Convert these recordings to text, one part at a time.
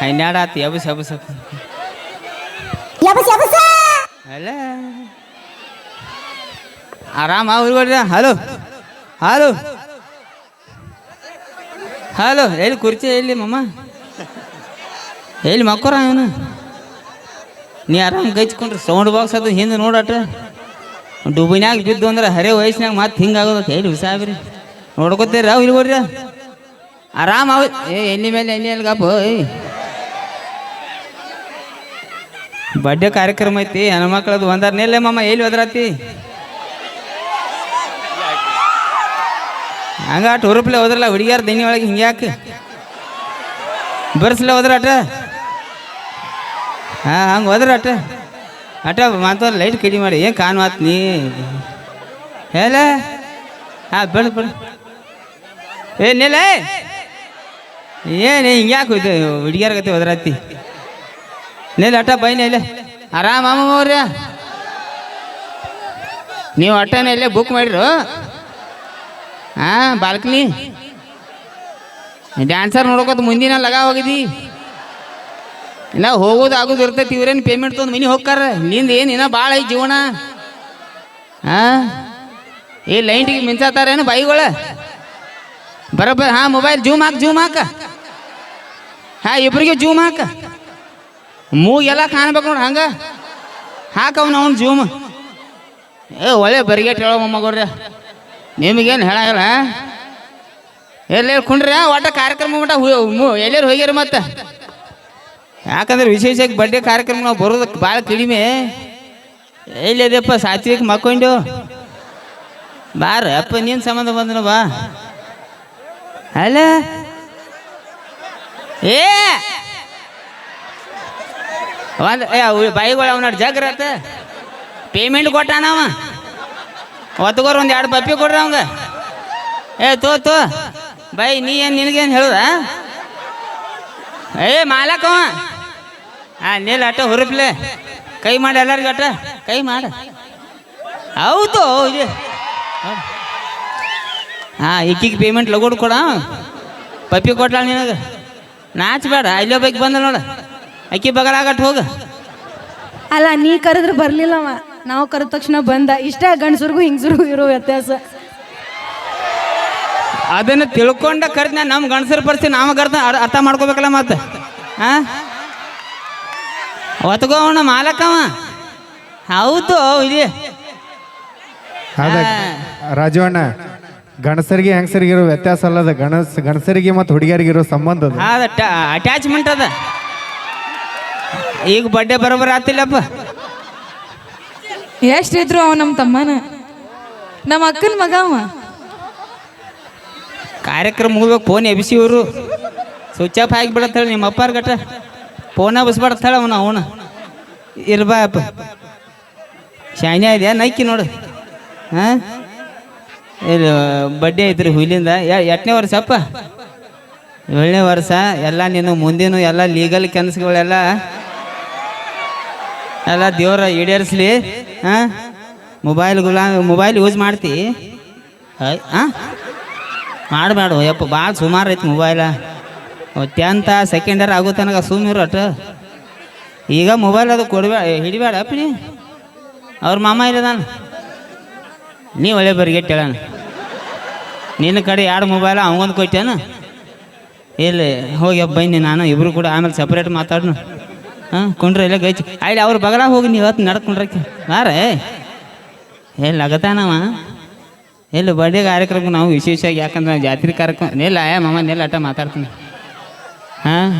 ಹನ್ನೆರಡು ಆತು ಎಬಸ್. ಎಬಸ್ ಅಲ್ಲ. ಆರಾಮ ಹುಡುಗಡ್ರ ಹಲೋ. ಹಲೋ. ಹಲೋ ಎಲ್ಲಿ ಕುರ್ಚಿ ಎಲ್ಲಿ ಮಮ್ಮ? ಎಲ್ಲಿ ಮಕ್ಕೋರ ಇವನು? ನೀ ಆರಾಮ್ ಗೈಚ್ಕೊಂಡ್ರಿ ಸೌಂಡ್ ಬಾಕ್ಸ್ ಅದು ಹಿಂದೆ ನೋಡಟ. ಡುಬಿನ್ಯಾಗ ಬಿದ್ದು ಅಂದ್ರೆ ಹರೇ ವಯಸ್ಸಿನಾಗ ಮತ್ತೆ ಹಿಂಗಾಗೋದು. ಎಲ್ಲಿ ಹುಸಾಬ್ರಿ ನೋಡ್ಕೊತೀರ ಇಲ್ಲಿ ಬರ್ರಿ ಆರಾಮ್ ಅವ ಏ ಎಲ್ಲಿ ಮೇಲೆ ಎಲ್ಲಿ ಎಲ್ಲಿ ಗಪ್ಪ ಏಯ್. ಬರ್ಡೇ ಕಾರ್ಯಕ್ರಮ ಐತಿ, ಹೆಣ್ಮಕ್ಳದು ಒಂದಾರ ನೆಲ್ಲೆ ಮಮ್ಮ ಎಲ್ಲಿ ಒದರಾತಿ? ಹಂಗ ಆಟ ಹುರುಪ್ಲೆ ಹೋದ್ರಲ್ಲ ಹುಡುಗಿಯಾರ ದನಿ ಒಳಗೆ ಹಿಂಗ್ಯಾಕೆ ಬರ್ಸ್ಲೆ ಹೋದ್ರ ಅಟ ಹಾಂ, ಹಂಗೆ ಹೋದ್ರ ಅಟ ಅಟ ಮಾತವ್ರ ಲೈಟ್ ಕಡಿಮೆ ಮಾಡಿ, ಏನು ಕಾನ್ ಮಾತು ನೀ? ಹೇಳ? ಹಾಂ, ಬೇಡ ಬೇಡ. ಏ ನೆಲೆ ಏನು ಹಿಂಗ್ಯಾಕೆ ಹೋಯ್ತು ಹುಡುಗಿಯಾರ ಗತಿ ಹೋದ್ರಾತಿ ನೇಲೆ ಅಟ್ಟ ಬೈನ ಇಲ್ಲೇ ಆರಾಮ ಅಮ್ಮಮ್ಮ ಅವ್ರ ನೀವು ಅಟ್ಟನ ಇಲ್ಲೇ ಬುಕ್ ಮಾಡಿರು? ಹಾಂ ಬಾಲ್ಕನಿ? ಡ್ಯಾನ್ಸರ್ ನೋಡ್ಕೋತ ಮುಂದಿನ ಲಗ ಹೋಗಿದಿ? ಇಲ್ಲ ಹೋಗೋದು ಆಗೋದು ಇರ್ತೈತಿ, ಇವ್ರೇನು ಪೇಮೆಂಟ್ ತೊಗೊಂಡು ಮನೆ ಹೋಗ್ಕಾರ? ನಿಂದ ಏನು ಇನ್ನ ಭಾಳ ಐತಿ ಜೀವನ? ಹಾಂ ಈ ಲೈಂಟಿಗೆ ಮಿಂಚಾತಾರೇನು ಬೈಗಳ ಬರೋಬ್ಬರ ಹಾಂ ಮೊಬೈಲ್ ಜೂಮ್ ಹಾಕಿ, ಜೂಮ್ ಹಾಕ. ಹಾಂ, ಇಬ್ರಿಗೆ ಜೂಮ್ ಹಾಕ. ಮೂಗೆಲ್ಲ ಕಾಣ್ಬೇಕು ನೋಡಿ, ಹಂಗ? ಹಾಕವ್ನ ಅವ್ನು ಜೂಮ್ ಏ, ಒಳ್ಳೆ ಬರಿಗೇಟ್ ಹೇಳೋ ಮೊಮ್ಮಗವ್ರ ನಿಮಗೇನು ಹೇಳಂಗಿಲ್ಲ ಎಲ್ಲೆಲ್ಲಿ ಕುಂಡ್ರ ಒಟ್ಟ ಕಾರ್ಯಕ್ರಮ ಮಟ್ಟ ಎಲ್ಲಿ ಹೋಗ್ಯಾರ ಮತ್ತೆ? ಯಾಕಂದ್ರೆ ವಿಶೇಷವಾಗಿ ಬರ್ಡೇ ಕಾರ್ಯಕ್ರಮ ನಾವು ಬರೋದಕ್ಕೆ ಭಾಳ ಕಡಿಮೆ. ಎಲ್ಲಿದೆಪ್ಪ ಸಾತ್ವಿಕ ಮಕ್ಕೊಂಡು ಬಾರ, ಅಪ್ಪ, ನೀನು ಸಂಬಂಧ ಬಂದನ ಬಾ. ಅಲ್ಲ? ಏ! ಒಂದು ಏ ಬಾಯಿಗಳು ಅವನ ಜಗ್ರತ. ಪೇಮೆಂಟ್ ಕೊಟ್ಟಾನವ ಒತ್ತಗೋರ್ ಒಂದು ಎರಡು ಪಪ್ಪಿ ಕೊಡ್ರಿ ಅವಂಗ. ಏ, ತೋ ತೋ. ಬೈ ನೀ ಏನು ನಿನಗೇನು ಹೇಳುದ? ಏ ಮಾಲಕವ ಹಾಂ ನೀಲ್ ಅಟ್ಟ ಹುರುಪ್ಲೆ. ಕೈ ಮಾಡಿ ಎಲ್ಲರಿಗೂ ಅಟ್ಟ. ಕೈ ಮಾಡ. ಹೌದು ಇದೆ ಹಾಂ, ಈಕಿಗೆ ಪೇಮೆಂಟ್ ಲಗೋಡ್ ಕೊಡ. ಪಪ್ಪಿ ಕೊಟ್ಟಾಳ ನಿನಗೆ. ನಾಚಬೇಡ ಇಲ್ಲೇ ಬೈಕ್ ಬಂದ ನೋಡ. ಅಕ್ಕಿ ಬಗಲಾಗಟ್ ಹೋಗ. ಅಲ್ಲ ನೀ ಕರೆದ್ರೆ ಬರ್ಲಿಲ್ಲವ ನಾವು ಕರೆದ ತಕ್ಷಣ ಬಂದ. ಇಷ್ಟೇ ಗಂಡಸರಿಗೂ ಹಿಂಗಸರಿಗೂ ಇರೋ ವ್ಯತ್ಯಾಸ. ಅದನ್ನ ತಿಳ್ಕೊಂಡ ಕರೆದ ನಮ್ಮ ಗಂಡಸರ ಪರಿಸ್ಥಿತಿ ನಾವು ಕರ್ದ ಅರ್ಥ ಮಾಡ್ಕೋಬೇಕಲ್ಲ ಮತ್ತೆ? ಹಾ? ಅವನ ಮಾಲಕವ ಹೌದು ಇದೆ ಇಲ್ಲಿ ರಾಜು ಅಣ್ಣ ಗಣಸರಿಗೆ ಹೆಂಗಸರಿಗೆ ಇರೋ ವ್ಯತ್ಯಾಸ ಅಲ್ಲದ ಗಣಸ್ ಗಣಸರಿಗೆ ಮತ್ತು ಹುಡುಗಿಯರಿಗೆ ಇರೋ ಸಂಬಂಧ ಅದ. ಅಟ್ಯಾಚ್ಮೆಂಟ್ ಅದ. ಈಗ ಬಡ್ಡೆ ಬರೋಬರ್ ಆತಿಲ್ಲಪ್ಪ ಎಷ್ಟಿದ್ರು ಅವ ನಮ್ಮ ತಮ್ಮನ? ನಮ್ಮ ಅಕ್ಕನ ಮಗ ಅವ. ಕಾರ್ಯಕ್ರಮ ಮುಗಿಬೇಕು ಫೋನ್ ಎಬ್ಸಿ ಇವರು. ಸ್ವಿಚ್ ಆಫ್ ಬಿಡತ್ತೇಳಿ ನಿಮ್ಮ ಅಪ್ಪಾರ ಗಟ್ಟ ಫೋನ ಬಸ್ಬಾರ್ತಾಳ ಅವನ ಅವನ. ಅಪ್ಪ. ಶಾನ್ಯ ಇದೆಯಾ ನೈಕಿ ನೋಡು. ಹಾಂ? ಇದು ಬಡ್ಡೆ ಐತ್ರಿ ಹುಲಿಂದ. ಎಷ್ಟನೇ ವರ್ಷ ಅಪ್ಪ? ಏಳನೇ ವರ್ಷ. ಎಲ್ಲ ನೀನು ಮುಂದಿನ ಎಲ್ಲ ಲೀಗಲ್ ಕೆಲಸಗಳೆಲ್ಲ ಎಲ್ಲ ದೇವ್ರ ಈಡೇರಿಸ್ಲಿ ಹಾಂ ಮೊಬೈಲ್ ಗುಲಾ ಮೊಬೈಲ್ ಯೂಸ್ ಮಾಡ್ತಿ. ಹಾಂ ಮಾಡಬೇಡ, ಯಪ್ಪ ಭಾಳ ಸುಮಾರು ಐತಿ ಮೊಬೈಲ ಟೆಂತ ಸೆಕೆಂಡ್ ಇಯರ್ ಆಗೋ ತನಕ ಸುಮ್ಮಿರು ಅಟ ಈಗ ಮೊಬೈಲ್ ಅದು ಕೊಡಬೇಡ ಹಿಡಿಬೇಡ ಅಪ್ಪಿ ಅವ್ರ ಮಾಮ ಇಲ್ಲದಾನ ನೀ ಒಳ್ಳೆ ಬರ್ಗೆ ಹೇಳಣ ನಿನ್ನ ಕಡೆ ಎರಡು ಮೊಬೈಲ ಅವಂಗೊಂದು ಕೊಟ್ಟೇನು ಇಲ್ಲಿ, ಹೋಗಿ ಬನ್ನಿ ನಾನು ಇಬ್ಬರು ಕೂಡ ಆಮೇಲೆ ಸಪ್ರೇಟ್ ಮಾತಾಡ್ನು. ಹಾಂ ಕುಂಡ್ರೆ ಎಲ್ಲ ಗೈಚಿ. ಅಲ್ಲಿ ಅವ್ರ ಬಗಲ ಹೋಗಿ ನೀವು ಇವತ್ತು ನಡ್ಕೊಂಡ್ರಕ್ಕೆ ಬಾರೆ. ಎಲ್ಲಿ ಆಗತ್ತಾನವ ಎಲ್ಲಿ ಬರ್ಡೇ ಕಾರ್ಯಕ್ರಮ ನಾವು ವಿಶೇಷವಾಗಿ ಯಾಕಂದ್ರೆ ನಾವು ಜಾತ್ರೆ ಕಾರ್ಯಕ್ರಮ ಎಲ್ಲ ಆಯಾ ಮಮ್ಮ ನೆಲ್ಲ ಅಟ್ಟ ಮಾತಾಡ್ತೀನಿ. ಹಾಂ?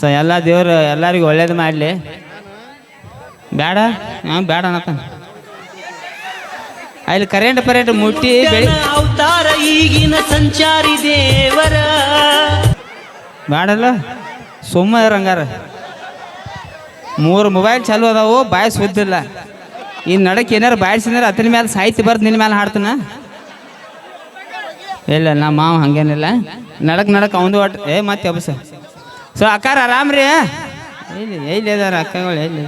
ಸೊ ಎಲ್ಲ ದೇವರು ಎಲ್ಲರಿಗೂ ಒಳ್ಳೇದು ಮಾಡಲಿ. ಬೇಡ ಹಾಂ ಬೇಡ ಅನ್ನತ್ತ ಅಲ್ಲಿ ಕರೆಂಟ್ ಪರೆಂಟ್ ಮುಟ್ಟಿ ಬೆಳಿ ಅವತಾರ ಈಗಿನ ಸಂಚಾರಿ ದೇವರ. ಬೇಡಲ್ಲ ಸುಮ್ಮ ಇರಂಗಾರ. ಮೂರು ಮೊಬೈಲ್ ಚಾಲು ಅದಾವು ಬಾಯಿ ಸುದ್ದಿಲ್ಲ ಈ ನಡಕ್ಕೆ ಏನಾರು ಬಾಯಿಸಿದ್ರೆ ಅತನ ಮೇಲೆ ಸಾಹಿತ್ಯ ಬರ್ದು ನಿನ್ನ ಮೇಲೆ ಹಾಡ್ತಾನ? ಇಲ್ಲ ನಮ್ಮ ಮಾವ ಹಂಗೇನಿಲ್ಲ. ನಡಕ್ ನಡಕ್ ಅವಂದು ಒಟ್ಟು ಏ, ಮತ್ತೆ ಅಬಸ ಸೊ, ಅಕ್ಕಾರ ಆರಾಮ್ರಿ ಎಲ್ಲಿ ಎಲ್ಲಿ ಅದಾರ ಅಕ್ಕಗಳು, ಎಲ್ಲಿ?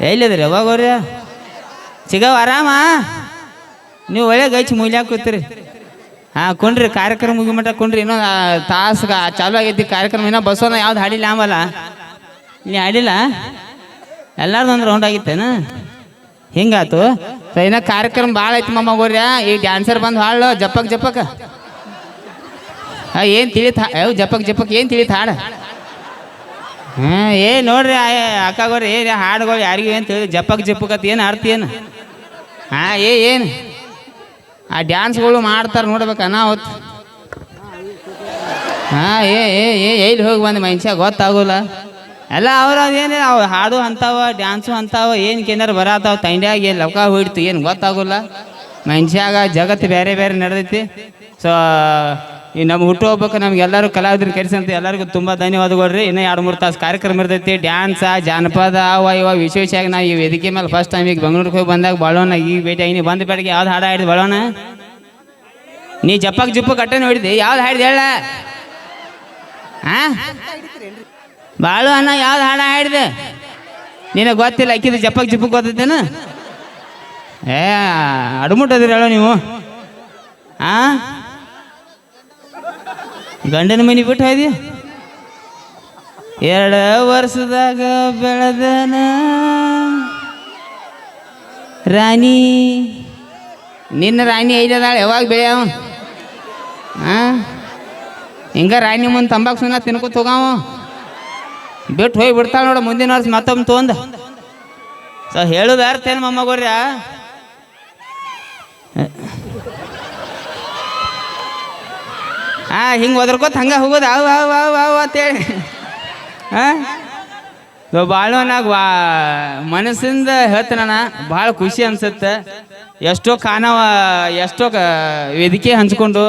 ಎಲ್ಲಿದ್ರಿ ಯಾವಾಗ ಸಿಗವ ಆರಾಮ? ನೀವು ಒಳ್ಳೆ ಗೈಚಿ ಮೂಲ್ಯಾಕ ಕೂತೀರಿ. ಹಾಂ, ಕುಂಡ್ರಿ, ಕಾರ್ಯಕ್ರಮ ಮುಗಿಮಟ ಕುಂಡ್ರಿ, ಇನ್ನೊಂದು ತಾಸು ಚಾಲು ಆಗೈತಿ, ಕಾರ್ಯಕ್ರಮ, ಇನ್ನೂ ಬಸವನ ಯಾವ್ದು ಹಾಡಿಲ್ಲ ಆಮಲ್ಲ ನೀ ಹಾಡಿಲ್ಲ? ಎಲ್ಲಾರ್ದು ಒಂದು ರೌಂಡ್ ಆಗಿತ್ತೇನ? ಹಿಂಗಾತು. ಸೊ ಕಾರ್ಯಕ್ರಮ ಭಾಳ ಐತಿ ಮಮ್ಮ ಈ ಡ್ಯಾನ್ಸರ್ ಬಂದು ಹಾಳು ಜಪ್ಪಕ್ ಜಪ್ಪಕ್ ಏನು ತಿಳಿತ ಯಾವ ಜಪ್ಪಕ್ ಜಪ್ಪಕ್ ಏನು ತಿಳಿತ ಹಾಡು? ಹಾಂ, ಏ, ನೋಡ್ರಿ ಅಕ್ಕಾಗೋರಿ ಏನು ಹಾಡುಗಳು ಯಾರಿಗೂ ಏನು ತಿಳಿ ಜಪ್ಪಕ್ ಜಪ್ಪಕ್ ಅಂತ ಏನು ಅರ್ಥ ಏನು? ಹಾಂ, ಏ, ಏನು? ಆ ಡ್ಯಾನ್ಸ್ಗಳು ಮಾಡ್ತಾರೆ ನೋಡ್ಬೇಕು ಅನಾವತ್ ಹಾಂ, ಏ ಏ ಏ, ಎಲ್ಲಿ ಹೋಗಿ ಬಂದು ಮನುಷ್ಯ ಗೊತ್ತಾಗೋಲ್ಲ. ಎಲ್ಲ ಅವ್ರು ಅದೇನು ಅವ್ರು ಹಾಡು ಅಂತಾವ ಡ್ಯಾನ್ಸು ಅಂತಾವ, ಏನು ಕೇಂದ್ರ ಬರತ್ತಾವ ತಂಡ್ಯಾಗ ಏನು ಲವಕ ಹೋಯ್ತು ಏನು ಗೊತ್ತಾಗೋಲ್ಲ. ಮನುಷ್ಯಾಗ ಜಗತ್ತು ಬೇರೆ ಬೇರೆ ನಡೆದೈತಿ. ಸೊ ಈ ನಮ್ಮ ಹುಟ್ಟುಹಬ್ಬಕ್ಕೆ ನಮ್ಗೆಲ್ಲರೂ ಕಲಾವಿದ್ರು ಅಂತ ಎಲ್ಲರಿಗೂ ತುಂಬ ಧನ್ಯವಾದಗಳು ರೀ ಇನ್ನೂ ಎರಡು ಮೂರು ತಾಸು ಕಾರ್ಯಕ್ರಮ ಇರ್ತೈತಿ. ಡ್ಯಾನ್ಸ ಜಾನಪದ, ಅವ ಇವ ವಿಶೇಷವಾಗಿ ನಾವು ಈ ವೇದಿಕೆ ಮೇಲೆ ಫಸ್ಟ್ ಟೈಮ್ ಈಗ ಬೆಂಗಳೂರಿಗೆ ಹೋಗಿ ಬಂದಾಗ ಬಾಳೋಣ. ಈಗ ಭೇಟಿ ಆಗಿ ಬಂದ ಬೆಳಗ್ಗೆ ಯಾವ್ದು ಹಾಡು ಹಾಡಿದ್ ಬಾಳೋಣ? ನೀ ಜಪ್ಪಕ್ ಜುಪ್ಪ ಕಟ್ಟೆ ನೋಡಿದಿ ಯಾವ್ದು ಹಾಡಿದ ಹೇಳ? ಹಾ ಬಾಳು ಅಣ್ಣ ಯಾವ್ದು ಹಾಡ ಹಾಡಿದೆ? ನಿನಗೆ ಗೊತ್ತಿಲ್ಲ ಅಕ್ಕಿದ ಜಪ್ಪಕ್ ಜುಪ್ಪಕ್ಕೆ ಗೊತ್ತೈತೇನು? ಏ ಅಡ್ಮುಟ್ಟದಿರಲ್ಲ ಹೇಳೋ ನೀವು. ಆ? ಗಂಡನ ಮನೆ ಬಿಟ್ಟು ಹೋದಿ ಎರಡು ವರ್ಷದಾಗ ಬೆಳೆದನ ರಾಣಿ. ನಿನ್ನ ರಾಣಿ ಐದದಾಳೆ ಯಾವಾಗ ಬೆಳೆಯವ ಹಾಂ ಹಿಂಗ ರಾಣಿ ಮುಂದೆ ತಂಬಾಕು ಸುನ ತಿನ್ಕೋ ತಗೋವ ಬಿಟ್ಟು ಹೋಗಿ ಬಿಡ್ತಾಳೆ ನೋಡು, ಮುಂದಿನ ವರ್ಷ ಮತ್ತೊಮ್ಮೆ ತೊಂದ. ಸೊ ಹೇಳುದ ಅರ್ಥ ಏನು ಮೊಮ್ಮಗೋರ್ಯ ಆ, ಹಿಂಗೆ ಒದರ್ಕೋತ ಹಂಗೆ ಹೋಗೋದು ಅವು ಅವು ಅವು ಅವು ಅಂತೇಳಿ ಹಾಂ ಸೊ ಭಾಳ ನಾಗ ವಾ, ಮನಸ್ಸಿಂದ ಹೇಳ್ತಾನ ಭಾಳ ಖುಷಿ ಅನ್ಸುತ್ತೆ. ಎಷ್ಟೋ ಕಾನವ ಎಷ್ಟೋ ವೇದಿಕೆ ಹಂಚ್ಕೊಂಡು,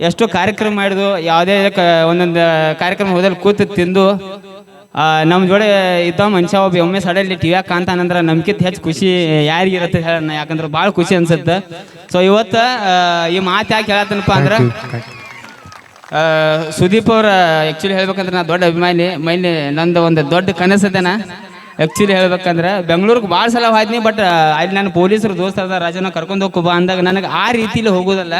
ಎಷ್ಟೋ ಕಾರ್ಯಕ್ರಮ ಮಾಡಿದ್ವು ಯಾವುದೇ ಕ, ಒಂದೊಂದು ಕಾರ್ಯಕ್ರಮ ಹೋದಲ್ಲಿ ಕೂತು ತಿಂದು ನಮ್ಮ ಜೋಡೆ ಇದ್ದ ಮನುಷ್ಯ ಒಬ್ಬ ಒಮ್ಮೆ ಸಡನ್ಲಿ ಟಿವ್ಯಾಗ ಕಾಣ್ತಾನಂದ್ರೆ ನಮ್ಕಿಂತ ಹೆಚ್ಚು ಖುಷಿ ಯಾರಿಗಿರುತ್ತೆ ಹೇಳ ಯಾಕಂದ್ರೆ ಭಾಳ ಖುಷಿ ಅನ್ಸುತ್ತೆ. ಸೊ ಇವತ್ತು ಈ ಮಾತು ಯಾಕೆ ಹೇಳತ್ತನಪ್ಪ ಅಂದ್ರೆ ಸುದೀಪ್ ಅವರ ಆ್ಯಕ್ಚುಲಿ ಹೇಳ್ಬೇಕಂದ್ರೆ ನಾ ದೊಡ್ಡ ಅಭಿಮಾನಿ ಮೈಲಿ ನಂದು ಒಂದು ದೊಡ್ಡ ಕನಸದೇನ ಆ್ಯಕ್ಚುಲಿ ಹೇಳ್ಬೇಕಂದ್ರೆ ಬೆಂಗಳೂರಿಗೆ ಭಾಳ ಸಲ ಹೋದ್ನಿ ಬಟ್ ಅಲ್ಲಿ ನಾನು ಪೊಲೀಸರು ದೋಸ್ತ ಅದ ರಾಜನ ಕರ್ಕೊಂಡು ಹೋಗು ಬಾ ಅಂದಾಗ ನನಗೆ ಆ ರೀತಿಲಿ ಹೋಗೋದಲ್ಲ.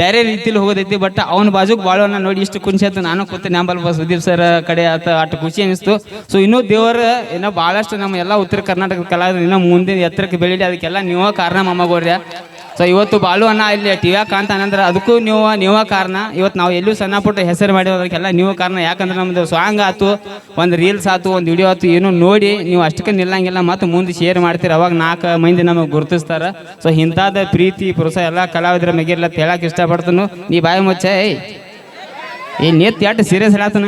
ಬೇರೆ ರೀತಿಲಿ ಹೋಗೋದೈತಿ ಬಟ್ ಅವನ ಬಾಜುಗೆ ಭಾಳ ನೋಡಿ ಇಷ್ಟು ಖುಷಿ ಆಯ್ತು. ನಾನು ಕೂತು ನಂಬಲ್ ಸುದೀಪ್ ಸರ್ ಕಡೆ ಆತ, ಅಷ್ಟು ಖುಷಿ ಅನಿಸ್ತು. ಸೊ ಇನ್ನೂ ದೇವರ ಇನ್ನೂ ಭಾಳಷ್ಟು ನಮ್ಮ ಎಲ್ಲ ಉತ್ತರ ಕರ್ನಾಟಕದ ಕಲಾವಿದರು ಇನ್ನೂ ಮುಂದಿನ ಎತ್ತರಕ್ಕೆ ಬೆಳೀಲಿ. ಅದಕ್ಕೆಲ್ಲ ನೀವೇ ಕಾರಣ ಮಮ್ಮಗೋರ್ಯ ಸೊ ಇವತ್ತು ಬಾಳು ಅಣ್ಣ ಇಲ್ಲಿ ಟಿವ್ಯಾಗ ಕಾಣ್ತಾನಂದ್ರೆ ಅದಕ್ಕೂ ನೀವು ನೀವು ಕಾರಣ. ಇವತ್ತು ನಾವು ಎಲ್ಲೂ ಸಣ್ಣ ಪುಟ್ಟ ಹೆಸರು ಮಾಡಿರೋದಕ್ಕೆಲ್ಲ ನೀವು ಕಾರಣ. ಯಾಕಂದ್ರೆ ನಮ್ಮದು ಸಾಂಗ್ ಆತು ಒಂದು ರೀಲ್ಸ್ ಆಯ್ತು, ಒಂದು ವಿಡಿಯೋ ಆತು ಏನು ನೋಡಿ ನೀವು ಅಷ್ಟಕ್ಕೆ ನಿಲ್ಲಂಗಿಲ್ಲ. ಮತ್ತು ಮುಂದೆ ಶೇರ್ ಮಾಡ್ತೀರಿ. ಅವಾಗ ನಾಲ್ಕು ಮಂದಿ ನಮಗೆ ಗುರುತಿಸ್ತಾರೆ. ಸೊ ಇಂಥದ್ದು ಪ್ರೀತಿ ಪ್ರೋತ್ಸಾಹ ಎಲ್ಲ ಕಲಾವಿದರ ಮೆಗಿರ್ಲ ಹೇಳಕ್ಕೆ ಇಷ್ಟಪಡ್ತನು. ನೀ ಬಾಯಿ ಮುಚ್ಚ, ಏಯ್. ಏ, ನೇತ್ ಎಟ್ಟು ಸೀರಿಯಸ್ ಹೇಳತ್ತನ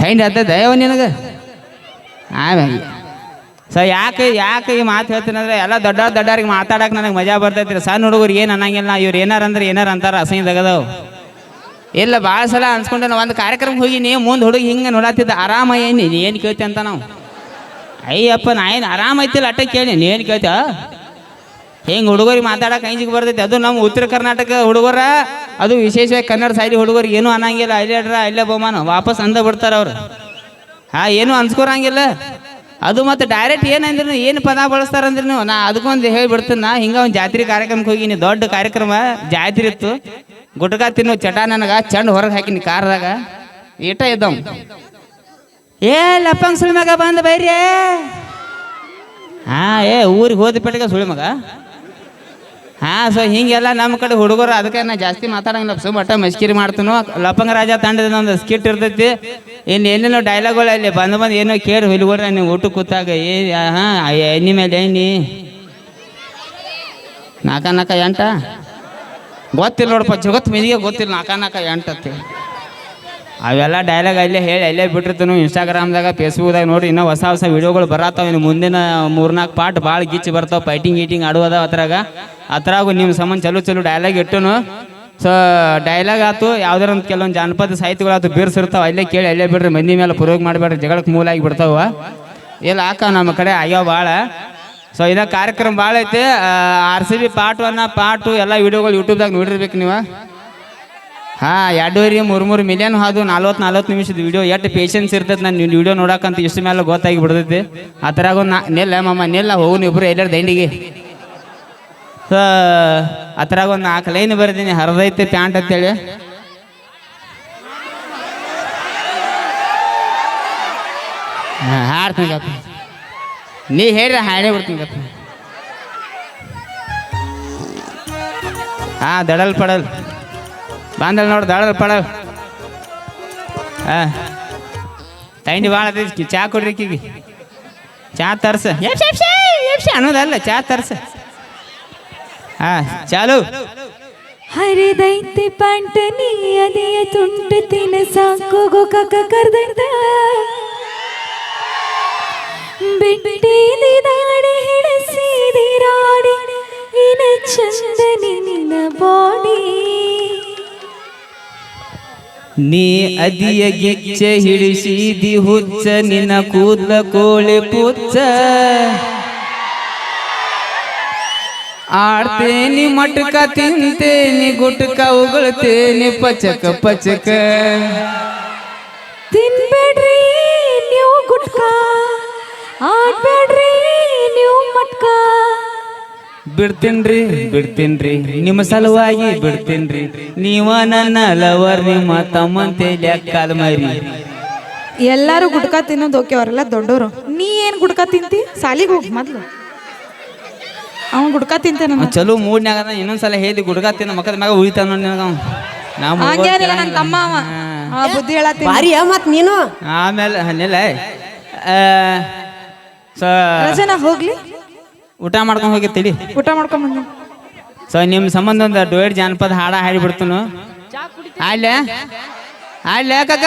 ಥೈಂಡ್ ಅದ ದಯವ ನಿನಗೆ? ಆಮೇಲೆ. ಸೊ ಯಾಕೆ ಯಾಕೆ ಈ ಮಾತು ಹೇಳ್ತೀನಿ ಅಂದ್ರೆ ಎಲ್ಲ ದೊಡ್ಡ ದೊಡ್ಡವ್ರಿಗೆ ಮಾತಾಡಕ್ಕೆ ನನಗೆ ಮಜಾ ಬರ್ತೈತಿ ಸಣ್ಣ ಹುಡುಗರು ಏನು ಅನ್ನಂಗಿಲ್ಲ ಇವ್ರು ಏನಾರ ಅಂದ್ರೆ ಏನಾರ ಅಂತಾರ ಅಸಹ್ಯ ತೆಗದವು. ಇಲ್ಲ ಭಾಳ ಸಲ ಅನ್ಸ್ಕೊಂಡೆ ನಾವು ಒಂದು ಕಾರ್ಯಕ್ರಮಕ್ಕೆ ಹೋಗಿ ನೀವು ಮುಂದೆ ಹುಡುಗಿ ಹಿಂಗೆ ನೋಡತ್ತಿದ್ದ ಆರಾಮ ಏನು ಏನು ಕೇಳ್ತಿ ಅಂತ ನಾವು. ಅಯ್ಯಪ್ಪ, ನಾ ಏನು ಆರಾಮ ಐತಿಲ್ಲ, ಅಟ್ಟ ಕೇಳಿ ಏನು ಕೇಳ್ತ ಹೆಂಗೆ ಹುಡುಗರಿಗೆ ಮಾತಾಡಕ್ಕೆ ಐಂಜಿಗೆ ಬರ್ತೈತಿ. ಅದು ನಮ್ಮ ಉತ್ತರ ಕರ್ನಾಟಕ ಹುಡುಗರ, ಅದು ವಿಶೇಷವಾಗಿ ಕನ್ನಡ ಶೈಲಿ ಹುಡುಗರಿಗೆ ಏನೂ ಅನ್ನಂಗಿಲ್ಲ. ಅಲ್ಲೇ ಅಲ್ಲೇ ಬಹುಮಾನ, ವಾಪಸ್ ಅಂದ ಬಿಡ್ತಾರೆ ಅವ್ರು. ಹಾಂ, ಏನು ಅನ್ಸ್ಕೊರಂಗಿಲ್ಲ. ಅದು ಮತ್ತು ಡೈರೆಕ್ಟ್ ಏನಂದ್ರೂ ಏನು ಪದ ಬಳಸ್ತಾರಂದ್ರೆ ನಾ ಅದಕ್ಕೊಂದು ಹೇಳಿಬಿಡ್ತೀನಿ, ನಾ ಹಿಂಗೆ ಒಂದು ಜಾತ್ರೆ ಕಾರ್ಯಕ್ರಮಕ್ಕೆ ಹೋಗಿನಿ, ದೊಡ್ಡ ಕಾರ್ಯಕ್ರಮ, ಜಾತ್ರೆ ಇತ್ತು. ಗುಟ್ಕ ತಿನ್ನು ಚಟ ನನಗೆ, ಚಂಡ್ ಹೊರಗೆ ಹಾಕಿನಿ ಕಾರ್ದಾಗ. ಈಟ ಇದ್ದವ್ ಏ, ಲಪ್ಪಂಗ ಸುಳಿ ಮಗ ಬಂದ ಬೈರಿ. ಹಾಂ ಏ, ಊರಿಗೆ ಹೋದ ಪೆಟ್ಟಿಗೆ ಸುಳಿ ಮಗ. ಹಾಂ ಸೊ ಹಿಂಗೆಲ್ಲ ನಮ್ಮ ಕಡೆ ಹುಡುಗರು ಅದಕ್ಕೆ ನಾ ಜಾಸ್ತಿ ಮಾತಾಡಂಗಿಲ್ಲ. ಸೊ ಮಟ್ಟ ಮಸ್ಕಿರಿ ಮಾಡ್ತೀನೋ. ಲಪಂಗ ರಾಜ ತಂಡದ ಒಂದು ಸ್ಕಿಟ್ ಇರ್ತೈತಿ. ಇನ್ನು ಏನೇನೋ ಡೈಲಾಗ್ಗಳು ಅಲ್ಲಿ ಬಂದು ಬಂದು ಏನೋ ಕೇಳಿ ಹುಡುಗರ ನೀವು ಊಟಕ್ಕೆ ಕೂತಾಗ. ಏ ಹಾಂ ಎಣ್ಣೆ ಮೇಲೆ ಎಣ್ಣೆ. ನಾಕ ನಾಕ ಎಂಟ? ಗೊತ್ತಿಲ್ಲ ನೋಡಪ್ಪ ಜಗತ್ತು ಮಿದಿಗೆ ಗೊತ್ತಿಲ್ಲ ನಾಕ ನಾಕ ಎಂಟು ಅಂತೇಳಿ ಅವೆಲ್ಲ ಡೈಲಾಗ್ ಅಲ್ಲೇ ಹೇಳಿ, ಅಲ್ಲೇ ಬಿಟ್ಟಿರ್ತೀನಿ. ಇನ್ಸ್ಟಾಗ್ರಾಮ್ದಾಗ ಫೇಸ್ಬುಕ್ದಾಗ ನೋಡಿ, ಇನ್ನೂ ಹೊಸ ಹೊಸ ವೀಡಿಯೋಗಳು ಬರತ್ತಾವ. ಇನ್ನು ಮುಂದಿನ ಮೂರ್ನಾಲ್ಕು ಪಾಟ್ ಭಾಳ ಗಿಚ್ಚಿ ಬರ್ತಾವೆ. ಫೈಟಿಂಗ್ ಗೀಟಿಂಗ್ ಆಡುವುದ ಅದ್ರಾಗ. ಅದ್ರಾಗು ನಿಮ್ಮ ಸಂಬಂಧ ಚಲೋ ಚಲೋ ಡೈಲಾಗ್ ಇಟ್ಟನು. ಸೊ ಡೈಲಾಗ್ ಆಯ್ತು ಯಾವ್ದಾರ ಒಂದು ಕೆಲವೊಂದು ಜಾನಪದ ಸಾಹಿತ್ಯಗಳು ಆತು ಬಿರ್ಸಿರ್ತಾವ. ಅಲ್ಲೇ ಕೇಳಿ, ಅಲ್ಲೇ ಬಿಡ್ರಿ. ಮಂದಿ ಮೇಲೆ ಪ್ರಯೋಗ ಮಾಡಬೇಡ್ರಿ. ಜಗಳಕ್ಕೆ ಮೂಲ ಆಗಿ ಬಿಡ್ತಾವ. ಇಲ್ಲ ಹಾಕ ನಮ್ಮ ಕಡೆ ಆಗ್ಯಾವ ಭಾಳ. ಸೊ ಇದ ಕಾರ್ಯಕ್ರಮ ಭಾಳ ಐತೆ. ಆರ್ ಸಿ ಬಿ ಪಾರ್ಟ್ ಒನ್ನ ಪಾರ್ಟ್ ಟು ಎಲ್ಲ ವಿಡಿಯೋಗಳು ಯೂಟ್ಯೂಬ್ದಾಗ ನೋಡಿರ್ಬೇಕು ನೀವು. ಹಾಂ, ಎರಡೂವರೆ ಮೂರು ಮೂರು ಮಿಲಿಯನ್ ಹಾದು ನಲ್ವತ್ತು ನಲ್ವತ್ತು ನಿಮಿಷದ ವಿಡಿಯೋ ಎಷ್ಟು ಪೇಷನ್ಸ್ ಇರ್ತೈತೆ ನಾನು ನೀವು ವಿಡಿಯೋ ನೋಡಕ್ಕಂತ ಇಷ್ಟು ಮೇಲೆ ಗೊತ್ತಾಗಿ ಬಿಡ್ತೈತಿ. ಆ ಥರ ನಾ ನಿಲ್ಲ ಮಮ್ಮ ನಿಲ್ಲ, ಹೋಗು ಇಬ್ಬರು ಎಲ್ಲರ ದಂಡಿಗೆ. ಆ ಅದ್ರಾಗ ಒಂದು ನಾಲ್ಕು ಲೈನ್ ಬರ್ದೀನಿ ಹರಿದೈತೆ ಪ್ಯಾಂಟ್ ಅಂತೇಳಿ. ಹಾಂ, ಹಾಡ್ತೀನಿ ಗಪ್ಪ. ನೀ ಹೇಳ್ರಿ, ಹಾಡೇ ಬಿಡ್ತೀನಿ ಗಪ್ಪ. ಹಾಂ, ದಡಲ್ ಪಡಲ್. ಬಂದಲ್ ನೋಡು ದಳ ಪಳ. ಹಾಂ ತೈಂಡಿ ಭಾಳ ಅದಕ್ಕೆ ಚಾ ಕೊಡ್ರಿ ಆಕಿಗೆ ಚಾ ತರ್ಸ. ಅನ್ನೋದಲ್ಲ, ಚಾ ತರ್ಸ. ಹಾಂ ಚಾಲು. ಹರಿದೈತಿ ಪ್ಯಾಂಟ ನೀ ಅದಿಯ ತುಂಟು ತಿನ ಸಾಕು ಕಕ ಕರ್ದಂತ. ಬಿಟ್ಟಿ ದಾಡಿ ಹಿಡಿಸಿದಿ ರಾಡಿ ಇನ ಚಂದ ನಿನ್ನ ಬಾಡಿ. ನೀ ಅದಿಯ ಗಿಚ್ಚೆ ಹಿಡಿಸಿದಿ ಹುಚ್ಚ, ನಿನ್ನ ಕೂದಲ ಕೋಳಿ ಪುಚ್ಚ. ಆಡ್ತೇನಿ ಮಟಕ, ತಿಂತೇನಿ ಗುಟ್ಕ, ಉಗುಳ್ತೇನಿ ಪಚಕ ಪಚಕ. ತಿನ್ಬೇಡ್ರಿ ನೀವು ಗುಟ್ಕ, ಆಡ್ಬೇಡ್ರಿ ನೀವು ಮಟ್ಕ. ಬಿಡ್ತೀನ್ರಿ ಬಿಡ್ತೀನ್ರಿ. ನಿಮ್ಮ ಸಲುವಾಗಿ ಬಿಡ್ತೀನ್ರಿ. ನೀವ ನನ್ನ ಲವರ್ ನಿಮ್ಮ ತಮ್ಮಂತೆ ಲೆಕ್ಕಲ್ ಮರಿ. ಎಲ್ಲಾರು ಗುಡ್ಕ ತಿನ್ನೋದು ಓಕೆ ಅವರೆಲ್ಲ ದೊಡ್ಡೋರು. ನೀ ಏನ್ ಗುಡ್ಕ ತಿಂತಿ? ಸಾಲಿಗೆ ಹೋಗಿ ಮೊದ್ಲು. ಅವ ಗುಡ್ಕ ತಿಂತಾನ ಚಲೋ ಮೂಡ್ನ್ಯಾಗ ಅದ ಇನ್ನೊಂದ್ಸಲ ಹೇಳಿ ಗುಡ್ಕ ತಿನ್ನ ಮಕ್ಕದ ಮ್ಯಾಗ ಉಳಿತಾನ ನೋಡಿ ನಿನಗ ನಾವು ಹಂಗೇನಿಲ್ಲ ನನ್ನ ತಮ್ಮ ಅವ. ಆ, ಬುದ್ಧಿ ಹೇಳತ್ತೀನಿ. ಭಾರಿ ಮತ್ ನೀನು? ಆಮೇಲೆ ಹನ್ನೆಲ್ಲ ರಜನ ಹೋಗ್ಲಿ. ಊಟ ಮಾಡ್ಕೊಂಡು ಹೋಗಿ ತಿಳಿ. ಊಟ ಮಾಡ್ಕೊಂಡ್ ಬಂದ ಸೊ ನಿಮ್ಮ ಸಂಬಂಧ ಒಂದು ಡೋಯಡ್ ಜಾನಪದ ಹಾಡ ಬಿಡ್ತನು. ಆಯ್ಲೇ ಆಯ್ಲೇ ಕಕ್ಕ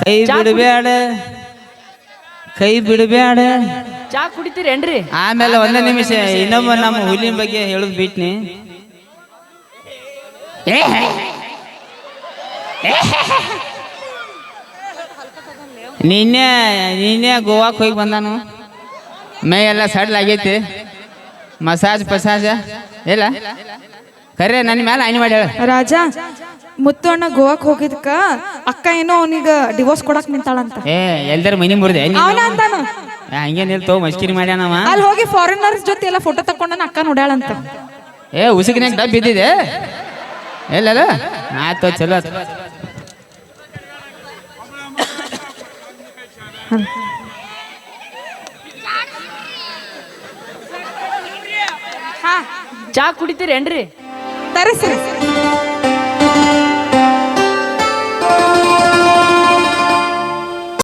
ಕೈ ಬಿಡಬೇಡ ಕೈ ಬಿಡಬೇಡ ಚಾ ಕುಡಿತೀರೇನ್ರಿ? ಆಮೇಲೆ ಒಂದೇ ನಿಮಿಷ ಇನ್ನೊಬ್ಬ ನಮ್ಮ ಹುಲಿನ ಬಗ್ಗೆ ಹೇಳುದು ಬಿಟ್ನಿ. ನಿನ್ನೆ ನಿನ್ನೆ ಗೋವಾಕ್ ಹೋಗಿ ಬಂದಾನು. ಮೈ ಎಲ್ಲ ಸಡ್ಲ್ ಆಗೈತಿ. ಮಸಾಜ್ ಪಸಾಜ ಇಲ್ಲ? ಕರೆ ನನ್ನ ಮೇಲೆ ಆಯ್ನಿ ಮಾಡಿ ಹೇಳ ರಾಜ ಮುತ್ತು ಅಣ್ಣ ಗೋವಾಕ್ ಹೋಗಿದ್ಕ ಅಕ್ಕ ಏನೋ ಅವನಿಗ ಡಿವೋರ್ಸ್ ಕೊಡಕ್ ನಿಂತಾಳಂತ. ಏ ಎಲ್ಲದರ ಮನಿ ಮುರಿದೆ? ಅವನ ಅಂತಾನು. ಹಂಗೇನಿಲ್ಲ ತೋ ಮಸ್ಕಿರಿ ಮಾಡ್ಯಾನವ ಅಲ್ಲಿ ಹೋಗಿ ಫಾರಿನರ್ಸ್ ಜೊತೆ ಎಲ್ಲ ಫೋಟೋ ತಕೊಂಡನ ಅಕ್ಕ ನೋಡ್ಯಾಳಂತ. ಏ ಉಸುಕಿನಾಗ ಡಬ್ ಬಿದ್ದಿದೆ. ಎಲ್ಲಲ್ಲ? ಆಯ್ತು ಚಲೋ ಆತು. ಚಾ ಕುಡಿತೀರೇನ್ರಿ? ತರಿಸ್ರಿ